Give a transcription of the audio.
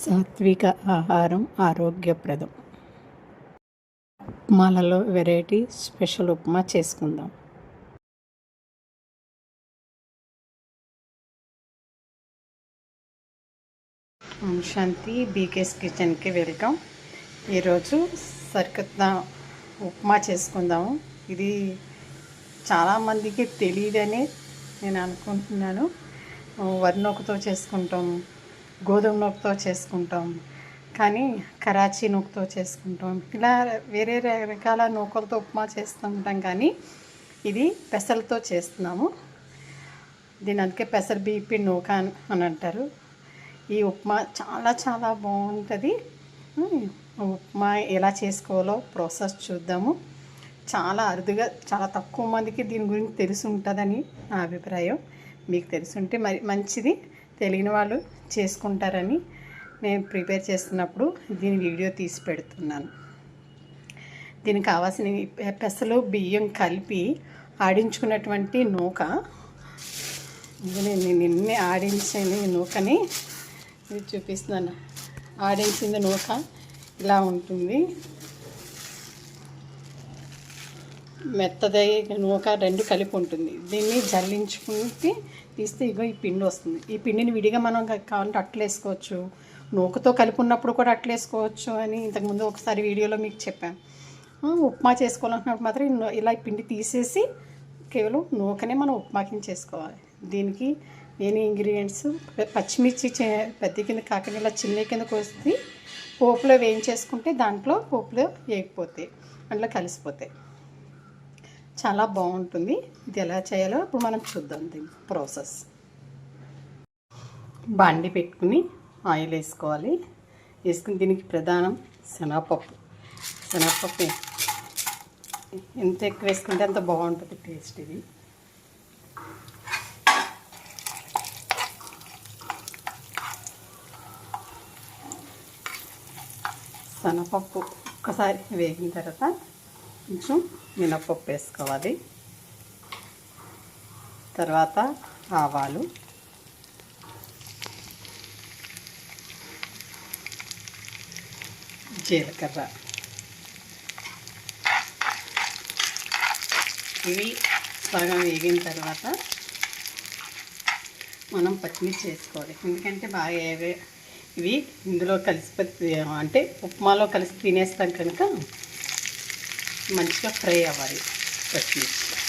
సాత్విక ఆహారం ఆరోగ్యప్రదం. ఉప్మాలలో వెరైటీ స్పెషల్ ఉప్మా చేసుకుందాం. ఓం శాంతి బీకేస్ కిచెన్కి వెల్కమ్. ఈరోజు సరికొత్త ఉప్మా చేసుకుందాము. ఇది చాలామందికి తెలియదని నేను అనుకుంటున్నాను. వరి చేసుకుంటాము చేసుకుంటాం. గోధుమ నూకతో చేసుకుంటాం. కానీ కరాచీ నూకతో చేసుకుంటాం. ఇలా వేరే రకాల నూకలతో ఉప్మా చేస్తూ ఉంటాం కానీ ఇది పెసలతో చేస్తున్నాము. దీని అందుకే పెసర బీపీ నూక అని- అంటారు. ఈ ఉప్మా చాలా చాలా బాగుంటుంది. ఉప్మా ఎలా చేసుకోవాలో ప్రాసెస్ చూద్దాము. చాలా అరుదుగా చాలా తక్కువ మందికి దీని గురించి తెలిసి ఉంటుందని నా అభిప్రాయం. మీకు తెలిసి ఉంటే మరి మంచిది. తెలియని వాళ్ళు చేసుకుంటారని నేను ప్రిపేర్ చేస్తున్నప్పుడు దీని వీడియో తీసి పెడుతున్నాను. దీనికి కావాల్సిన పెసలు బియ్యం కలిపి ఆడించుకున్నటువంటి నూక. నేను నిన్నే ఆడించిన నూకని చూపిస్తున్నాను. ఆడించింది నూక ఇలా ఉంటుంది. మెత్తదై నూక రెండు కలిపి ఉంటుంది. దీన్ని జల్లించుకుంటే తీస్తే ఇగో ఈ పిండి వస్తుంది. ఈ పిండిని విడిగా మనం కావాలంటే అట్లు వేసుకోవచ్చు. నూకతో కలిపి ఉన్నప్పుడు కూడా అట్లు వేసుకోవచ్చు అని ఇంతకుముందు ఒకసారి వీడియోలో మీకు చెప్పాను. ఉప్మా చేసుకోవాలనుకున్నప్పుడు మాత్రం ఇలా ఈ పిండి తీసేసి కేవలం నూకనే మనం ఉప్మాకి చేసుకోవాలి. దీనికి నేను ఇంగ్రీడియంట్స్ పచ్చిమిర్చి చే- పెద్ద కింద కాకుండా ఇలా చిన్న కింద కోసి పోపులో వేయించేసుకుంటే దాంట్లో పోపులో వేయకపోతాయి అందులో కలిసిపోతాయి. చాలా బాగుంటుంది. ఇది ఎలా చేయాలో ఇప్పుడు మనం చూద్దాం దీని ప్రాసెస్. బండి పెట్టుకుని ఆయిల్ వేసుకోవాలి. వేసుకుని దీనికి ప్రధానం శనగపప్పు. శనగపప్పు ఎంత ఎక్కువ వేసుకుంటే అంత బాగుంటుంది టేస్ట్ ఇది. శనగపప్పు ఒక్కసారి వేగిన తర్వాత కొంచెం మినప్పప్పు వేసుకోవాలి. తర్వాత ఆవాలు. జీలకర్ర. ఇవి సగం వేగిన తర్వాత మనం పచ్చిమిర్చి వేసుకోవాలి. ఎందుకంటే బాగా ఇవి ఇందులో కలిసి అంటే ఉప్మాలో కలిసి తినేస్తాం కనుక మంచిగా ఫ్రై అవ్వాలి. పచ్చిమిర్చి